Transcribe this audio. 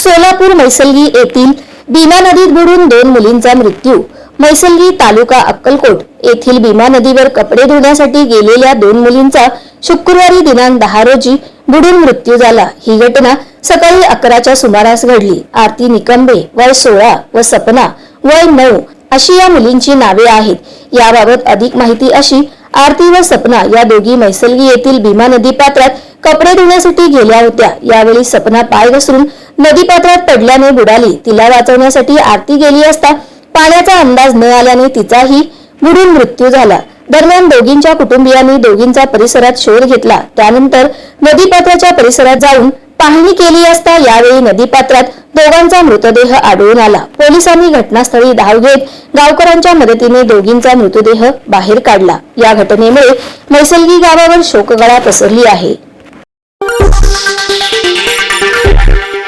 सोलापूर मैसलगी येथील भीमा नदीत बुडून दोन मुलींचा मृत्यू. मैसलगी तालुका अक्कलकोट येथील भीमा नदीवर कपडे धुण्यासाठी गेलेल्या दोन मुलींचा शुक्रवारी दिनांक दहा रोजी बुडून मृत्यू झाला. ही घटना सकाळी अकराच्या सुमारास घडली. आरती निकंबे वय सोळा व सपना वय नऊ अशी या मुलींची नावे आहेत. याबाबत अधिक माहिती अशी आरती व सपना या दोघी मैसलगी येथील भीमा नदी पात्रात कपडे धुण्यासाठी गेल्या होत्या. यावेळी सपना पाय घसरून नदीपात्रात पडल्याने बुडाली. तिला वाचवण्यासाठी आरती गेली असता पाण्याचा अंदाज न आल्याने तिचाही बुडून मृत्यू झाला. दरम्यान दोघींच्या कुटुंबियांनी दोघींचा परिसरात शोध घेतला. त्यानंतर नदीपात्राच्या परिसरात जाऊन पाहणी केली असता यावेळी नदीपात्रात दोघांचा मृतदेह आढळून आला. पोलिसांनी घटनास्थळी धाव घेत गावकऱ्यांच्या मदतीने दोघींचा मृतदेह बाहेर काढला. या घटनेमुळे मैसलगी गावावर शोकगळा पसरली आहे.